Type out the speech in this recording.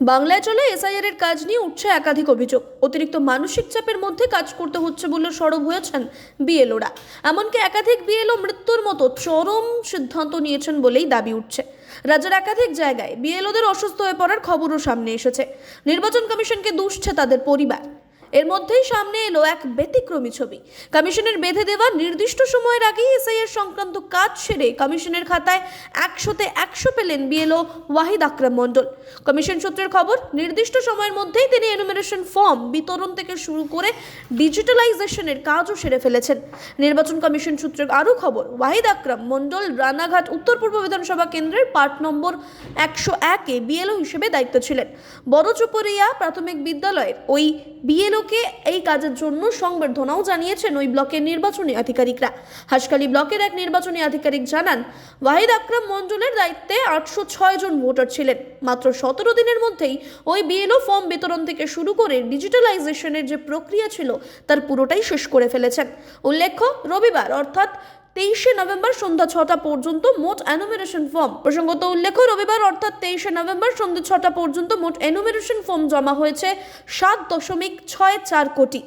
বাংলায় চলে এসআইআর এর কাজ নিয়ে উঠছে একাধিক অভিযোগ। অতিরিক্ত মানসিক চাপের মধ্যে কাজ করতে হচ্ছে বলে সরব হয়েছেন বিএলওরা। এমনকি একাধিক বিএলও মৃত্যুর মতো চরম সিদ্ধান্ত নিয়েছেন বলেই দাবি উঠছে। রাজ্যের একাধিক জায়গায় বিএলওদের অসুস্থ হয়ে পড়ার খবরও সামনে এসেছে। নির্বাচন কমিশনকে দুষছে তাদের পরিবার। এর মধ্যেই সামনে এলো এক ব্যতিক্রমী ছবি। কমিশনের বেঁধে দেওয়া নির্দিষ্ট সময়ের আগেই এসআইআর সংক্রান্ত কাজ সেরে কমিশনের খাতায় একশোতে একশো পেলেন বিএলও ওয়াহিদ আকরাম মণ্ডল। কমিশন সূত্রের খবর, নির্দিষ্ট সময়ের মধ্যেই তিনি এনুমিনেশন ফর্ম বিতরণ থেকে শুরু করে ডিজিটালাইজেশনের কাজও সেরে ফেলেছেন। নির্বাচন কমিশন সূত্রের আরও খবর, ওয়াহিদ আকরাম মণ্ডল রানাঘাট উত্তর পূর্ব বিধানসভা কেন্দ্রের পার্ট নম্বর একশো একে বিএলও হিসেবে দায়িত্ব ছিলেন। বড় চুপরিয়া প্রাথমিক বিদ্যালয়ের ওই বিএলওকে এই কাজের জন্য সংবর্ধনাও জানিয়েছেন ওই ব্লকের নির্বাচনী আধিকারিকরা। হাসখালী ব্লকের এক নির্বাচনী আধিকারিক জানান, ওয়াহিদ আকরাম মণ্ডলের দায়িত্বে আটশো ছয় জন ভোটার ছিলেন। মাত্র সতেরো দিনের মধ্যেই ওই বিএলও ফর্ম বিতরণ থেকে শুরু করে ডিজিটালাইজেশনের যে প্রক্রিয়া ছিল, তার পুরোটাই শেষ করে ফেলেছেন। উল্লেখ্য, রবিবার, অর্থাৎ তেইশে নভেম্বর সন্ধ্যা ছটা পর্যন্ত মোট অ্যানোমিনেশন ফর্ম প্রসঙ্গত উল্লেখ্য, রবিবার অর্থাৎ তেইশে নভেম্বর সন্ধ্যা ছটা পর্যন্ত মোট অ্যানোমিনেশন ফর্ম জমা হয়েছে সাত দশমিক ছয় চার কোটি।